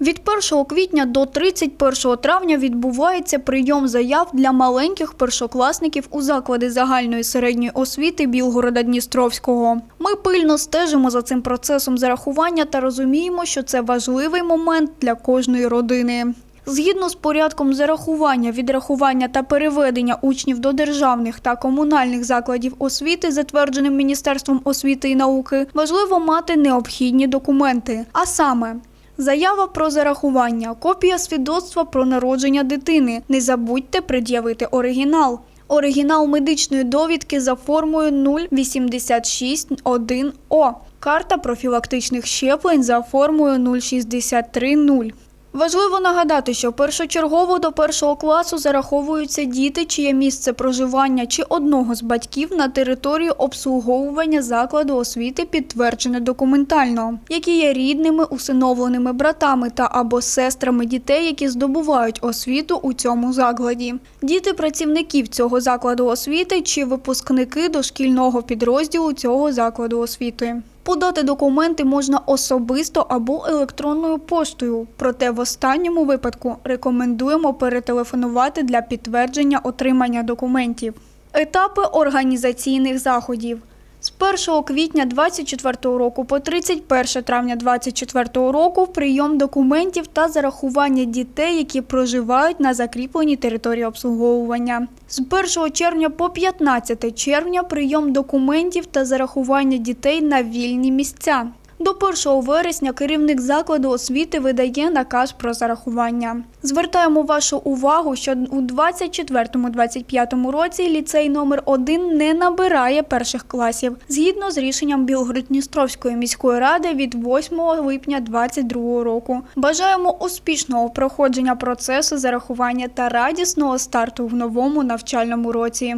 Від 1 квітня до 31 травня відбувається прийом заяв для маленьких першокласників у заклади загальної середньої освіти Білгорода Дністровського. Ми пильно стежимо за цим процесом зарахування та розуміємо, що це важливий момент для кожної родини. Згідно з порядком зарахування, відрахування та переведення учнів до державних та комунальних закладів освіти, затвердженим Міністерством освіти і науки, важливо мати необхідні документи, а саме. Заява про зарахування, копія свідоцтва про народження дитини. Не забудьте пред'явити оригінал. Оригінал медичної довідки за формою 0861О. Карта профілактичних щеплень за формою 0630. Важливо нагадати, що першочергово до першого класу зараховуються діти, чиє місце проживання чи одного з батьків на території обслуговування закладу освіти підтверджене документально, які є рідними, усиновленими братами та або сестрами дітей, які здобувають освіту у цьому закладі. Діти працівників цього закладу освіти чи випускники дошкільного підрозділу цього закладу освіти. Подати документи можна особисто або електронною поштою. Проте в останньому випадку рекомендуємо перетелефонувати для підтвердження отримання документів. Етапи організаційних заходів. З 1 квітня 2024 року по 31 травня 2024 року прийом документів та зарахування дітей, які проживають на закріпленій території обслуговування. З 1 червня по 15 червня прийом документів та зарахування дітей на вільні місця. До 1 вересня керівник закладу освіти видає наказ про зарахування. Звертаємо вашу увагу, що у 24-25 році ліцей номер 1 не набирає перших класів згідно з рішенням Білгород-Дністровської міської ради від 8 липня 2022 року. Бажаємо успішного проходження процесу зарахування та радісного старту в новому навчальному році.